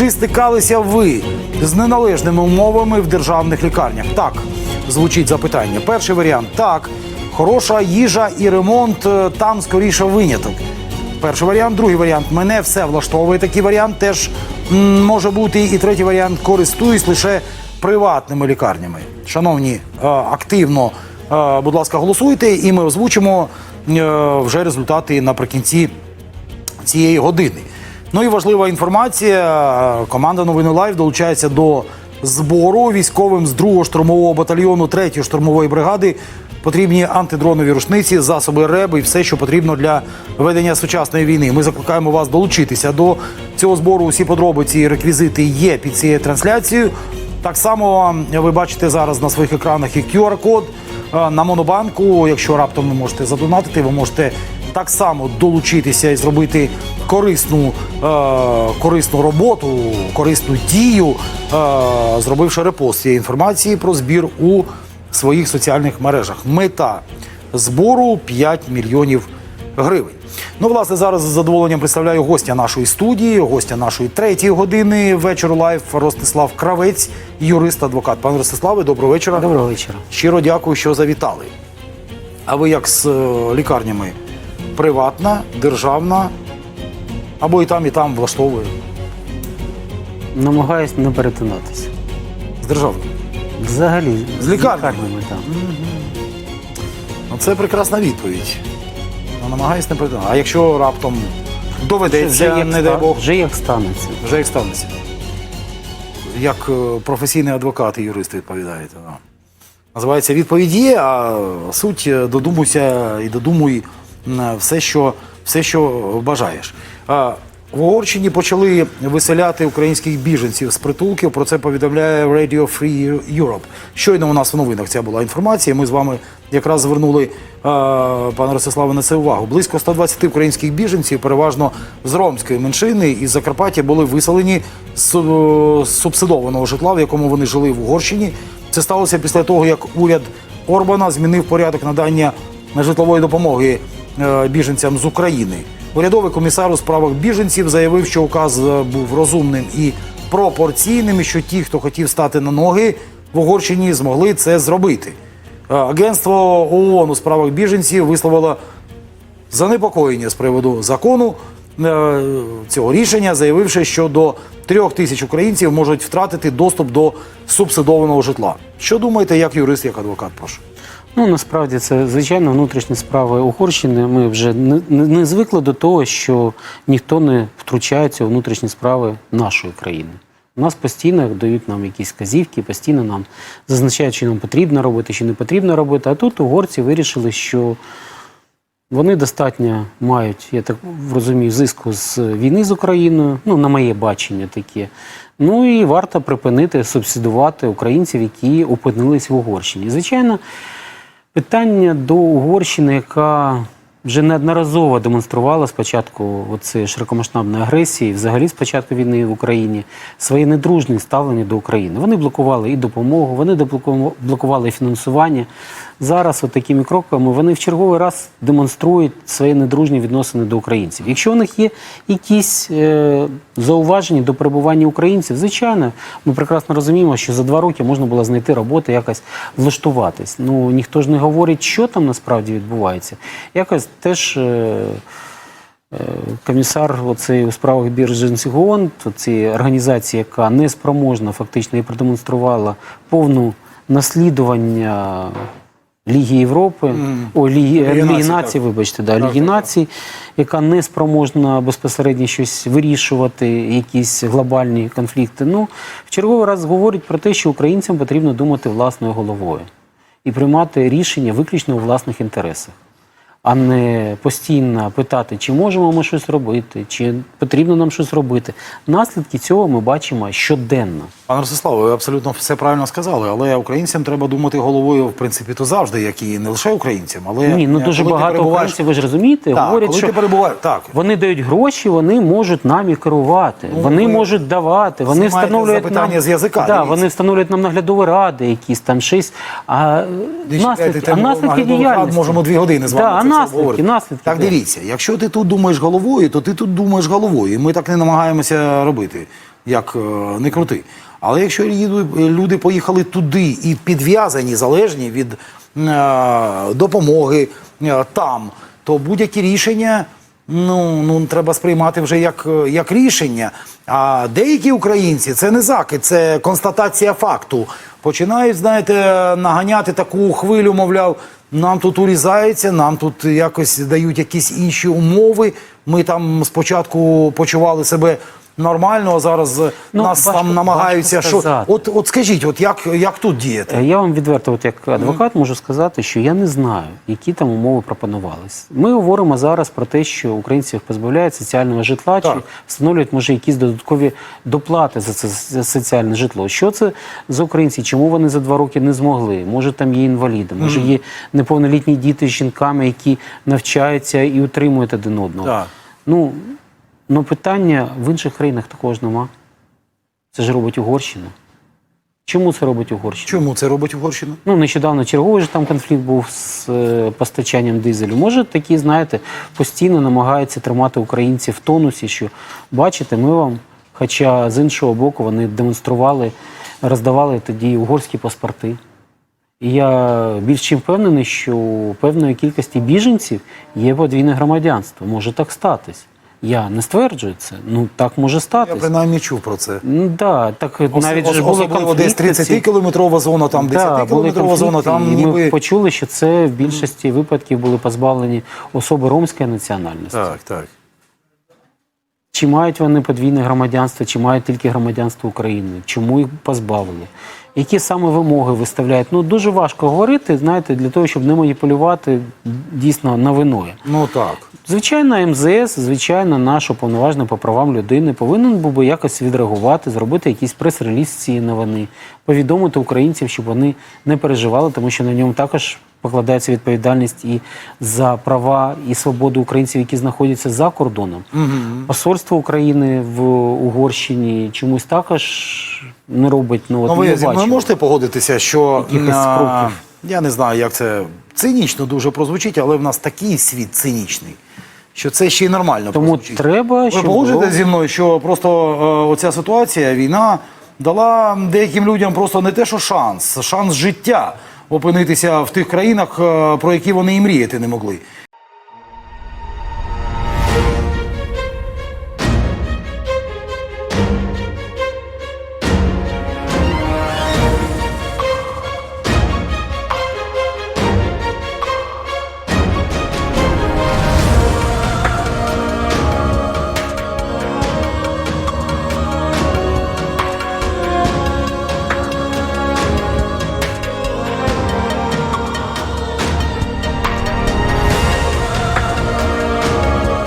Чи стикалися ви з неналежними умовами в державних лікарнях? Так, звучить запитання. Перший варіант так. Хороша їжа і ремонт е, там скоріше виняток. Перший варіант, другий варіант. Мене все влаштовує. Такий варіант теж може бути. І третій варіант користуюсь лише приватними лікарнями. Шановні, е, активно, е, будь ласка, голосуйте, і ми озвучимо вже результати наприкінці цієї години. Ну і важлива інформація. Команда Новини Лайв долучається до збору військовим з 2-го штурмового батальйону 3-ї штурмової бригади. Потрібні антидронові рушниці, засоби РЕБ і все, що потрібно для ведення сучасної війни. Ми закликаємо вас долучитися до цього збору. Усі подробиці і реквізити є під цією трансляцією. Так само ви бачите зараз на своїх екранах і QR-код е, на монобанку. Якщо раптом ви можете задонатити, ви можете так само долучитися і зробити корисну, е, корисну роботу, корисну дію, е, зробивши репост цієї інформації про збір у своїх соціальних мережах. Мета збору 5 мільйонів гривень. Ну, власне, зараз з задоволенням представляю гостя нашої студії, гостя нашої третьої години вечору лайф Ростислав Кравець, юрист, адвокат. Пане Ростиславе, доброго вечора. Доброго вечора. Щиро дякую, що завітали. А ви як з е, лікарнями? Приватна, державна, або і там, і там влаштовує. Намагаюсь не перетинатися. З державною. Взагалі, З лікарнями? лікарнями, так. Ну, це прекрасна відповідь. Ну, намагаюсь не перетинати. А якщо раптом доведеться, як не ста- дай Бог, вже як станеться. вже як станеться. Як е, професійний адвокат і юрист відповідаєте. Да. Називається відповідь є, а суть е, додумуйся і додумуй все, що, все, що бажаєш. В Угорщині почали виселяти українських біженців з притулків. Про це повідомляє Radio Free Europe. Щойно у нас в новинах ця була інформація. Ми з вами якраз звернули, пане Ростиславе, на це увагу. Близько 120 українських біженців, переважно з ромської меншини із Закарпаття, були виселені з е, субсидованого житла, в якому вони жили в Угорщині. Це сталося після того, як уряд Орбана змінив порядок надання житлової допомоги біженцям з України. Урядовий комісар у справах біженців заявив, що указ е, був розумним і пропорційним, і що ті, хто хотів стати на ноги в Угорщині, змогли це зробити. Е, Агентство ООН у справах біженців висловило занепокоєння з приводу закону е, цього рішення, заявивши, що до трьох тисяч українців можуть втратити доступ до субсидованого житла. Що думаєте, як юрист, як адвокат? Прошу. Ну насправді це звичайно внутрішні справи Угорщини. Ми вже не, не, звикли до того, що ніхто не втручається у внутрішні справи нашої країни. У нас постійно дають нам якісь казівки, постійно нам зазначають, що нам потрібно робити, що не потрібно робити. А тут угорці вирішили, що вони достатньо мають, я так розумію, зиску з війни з Україною, ну, на моє бачення таке. Ну і варто припинити субсидувати українців, які опинились в Угорщині. Звичайно, питання до Угорщини, яка вже неодноразово демонструвала спочатку оцеї широкомасштабної агресії, взагалі з початку війни в Україні, своє недружне ставлення до України. Вони блокували і допомогу, вони блокували і фінансування. Зараз, от такими кроками, вони в черговий раз демонструють свої недружні відносини до українців. Якщо у них є якісь е, зауваження до перебування українців, звичайно, ми прекрасно розуміємо, що за два роки можна було знайти роботу, якось влаштуватись. Ну ніхто ж не говорить, що там насправді відбувається. Якось теж. Е, Е, Комісар оцей у справах біженців ООН, цієї організації, яка не спроможна фактично і продемонструвала повну наслідування Ліги Європи, о, Ліги, Ліги Ліги, націй, вибачте, да, Так, Ліги націй, яка не спроможна безпосередньо щось вирішувати, якісь глобальні конфлікти. Ну, в черговий раз говорять про те, що українцям потрібно думати власною головою і приймати рішення виключно у власних інтересах а не постійно питати, чи можемо ми щось робити, чи потрібно нам щось робити. Наслідки цього ми бачимо щоденно. Пане Ростиславе, ви абсолютно все правильно сказали, але українцям треба думати головою, в принципі, то завжди, як і не лише українцям, але Ні, ну дуже коли багато перебуваєш- українців, ви ж розумієте, Так, говорять, коли що ти перебуваєш, так. вони дають гроші, вони можуть нами керувати, Ну, вони ви можуть давати, вони встановлюють запитання нам, з язика, да, вони встановлюють нам наглядові ради, якісь там щось. А Не наслідки, а наслідки діяльності. можемо дві години з вами Да, а це все наслідки, обговорити. наслідки. Так дивіться, якщо ти тут думаєш головою, то ти тут думаєш головою. І ми так не намагаємося робити. Як е, не крути. Але якщо люди поїхали туди і підв'язані, залежні від е, допомоги е, там, то будь-які рішення ну, ну, треба сприймати вже як, е, як рішення. А деякі українці це не закид, це констатація факту. Починають, знаєте, наганяти таку хвилю, мовляв, нам тут урізається, нам тут якось дають якісь інші умови. Ми там спочатку почували себе нормально, а зараз Ну, нас важко- там намагаються. Що от, от скажіть, от як, як тут діяти? Е, Я вам відверто, от як адвокат, можу сказати, що я не знаю, які там умови пропонувались. Ми говоримо зараз про те, що українців позбавляють соціального житла, чи встановлюють може якісь додаткові доплати за це за соціальне житло. Що це за українці? Чому вони за два роки не змогли? Може, там є інваліди, може є неповнолітні діти з жінками, які навчаються і утримують один одного. Так. Ну, ну питання в інших країнах такого ж нема. Це ж робить Угорщина. Чому це робить Угорщина? Чому це робить Угорщина? Ну, нещодавно черговий ж там конфлікт був з е, постачанням дизелю. Може, такі, знаєте, постійно намагаються тримати українців в тонусі, що бачите, ми вам, хоча з іншого боку, вони демонстрували, роздавали тоді угорські паспорти. І я більш чим впевнений, що у певної кількості біженців є подвійне громадянство. Може так статись. Я не стверджую це. Ну так може Я статись. принаймні чув про це. Ну да, так навіть Ос- же були особливо десь 30-кілометрова зона, там Да, 10-кілометрова зона, там і ми почули, що це в більшості випадків були позбавлені особи ромської національності. Так, так. Чи мають вони подвійне громадянство, чи мають тільки громадянство України? Чому їх позбавили? Які саме вимоги виставляють? Ну дуже важко говорити, знаєте, для того, щоб не маніпулювати дійсно новиною. Ну так. Звичайно, МЗС, звичайно, наш уповноважений по правам людини повинен був би якось відреагувати, зробити якийсь прес-реліз цієї новини, повідомити українців, щоб вони не переживали, тому що на ньому також покладається відповідальність і за права і свободу українців, які знаходяться за кордоном. Посольство України в Угорщині чомусь також не робить. Ну, от Ну, ви не зі мною можете погодитися, що Якихось а, я не знаю, як це цинічно дуже прозвучить, але в нас такий світ цинічний, що це ще й нормально Тому прозвучить. треба, Ви щоб погоджуєтесь зі мною, що просто е, оця ситуація, війна, дала деяким людям просто не те, що шанс, шанс життя опинитися в тих країнах, е, про які вони і мріяти не могли.